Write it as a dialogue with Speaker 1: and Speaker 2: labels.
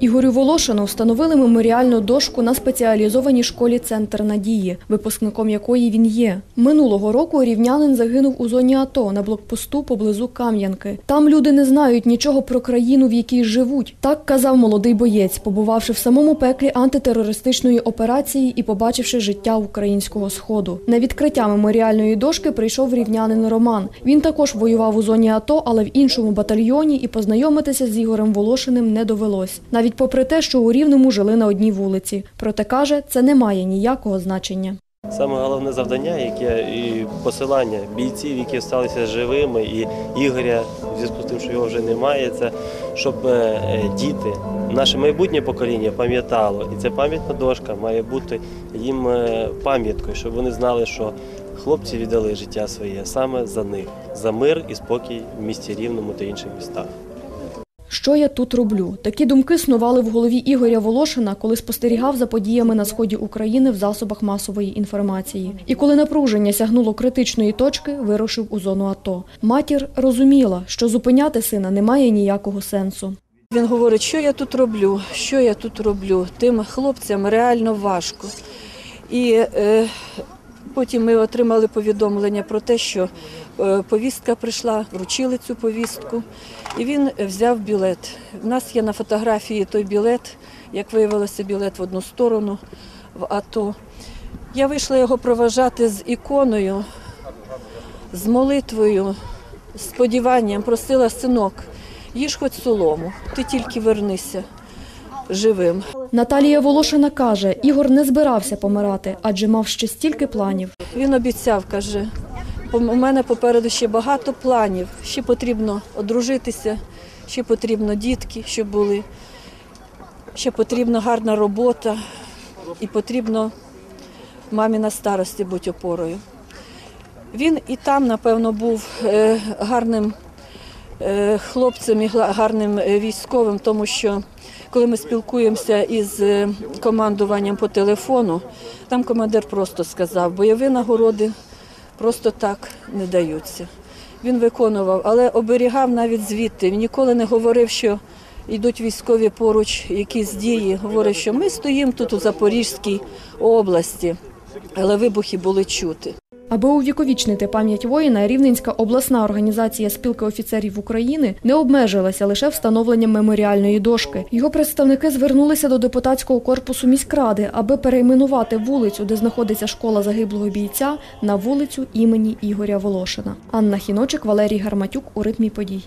Speaker 1: Ігорю Волошину встановили меморіальну дошку на спеціалізованій школі Центр надії, випускником якої він є. Минулого року рівнянин загинув у зоні АТО на блокпосту поблизу Кам'янки. Там люди не знають нічого про країну, в якій живуть. Так казав молодий боєць, побувавши в самому пеклі антитерористичної операції і побачивши життя українського сходу. На відкриття меморіальної дошки прийшов рівнянин Роман. Він також воював у зоні АТО, але в іншому батальйоні, і познайомитися з Ігорем Волошиним не довелось. Навіть попри те, що у Рівному жили на одній вулиці. Проте каже, це не має ніякого значення.
Speaker 2: Саме головне завдання, яке і посилання бійців, які залишилися живими, і Ігоря, в зв'язку з тим, що його вже немає, це щоб е, діти, наше майбутнє покоління пам'ятало. І ця пам'ятна дошка має бути їм е, пам'яткою, щоб вони знали, що хлопці віддали життя своє саме за них, за мир і спокій в місті Рівному та інших містах.
Speaker 1: Що я тут роблю? Такі думки снували в голові Ігоря Волошина, коли спостерігав за подіями на сході України в засобах масової інформації. І коли напруження сягнуло критичної точки, вирушив у зону АТО. Матір розуміла, що зупиняти сина немає ніякого сенсу.
Speaker 3: Він говорить, що я тут роблю, що я тут роблю. Тим хлопцям реально важко. І е, потім ми отримали повідомлення про те, що повістка прийшла, вручили цю повістку, і він взяв білет. У нас є на фотографії той білет, як виявилося, білет в одну сторону в АТО. Я вийшла його проважати з іконою, з молитвою, з сподіванням, просила синок, їж хоч солому, ти тільки вернися живим.
Speaker 1: Наталія Волошина каже, Ігор не збирався помирати, адже мав ще стільки планів.
Speaker 3: Він обіцяв, каже, у мене попереду ще багато планів, ще потрібно одружитися, ще потрібно дітки, щоб були, ще потрібна гарна робота і потрібно мамі на старості бути опорою. Він і там, напевно, був е, гарним е, хлопцем і гарним е, військовим, тому що коли ми спілкуємося із командуванням по телефону, там командир просто сказав, бойові нагороди просто так не даються. Він виконував, але оберігав навіть звідти. Він ніколи не говорив, що йдуть військові поруч якісь дії. Говорив, що ми стоїмо тут у Запорізькій області, але вибухи були чути.
Speaker 1: Аби увіковічнити пам'ять воїна, Рівненська обласна організація спілки офіцерів України не обмежилася лише встановленням меморіальної дошки. Його представники звернулися до депутатського корпусу міськради, аби перейменувати вулицю, де знаходиться школа загиблого бійця, на вулицю імені Ігоря Волошина. Анна Хіночик, Валерій Гарматюк у ритмі подій.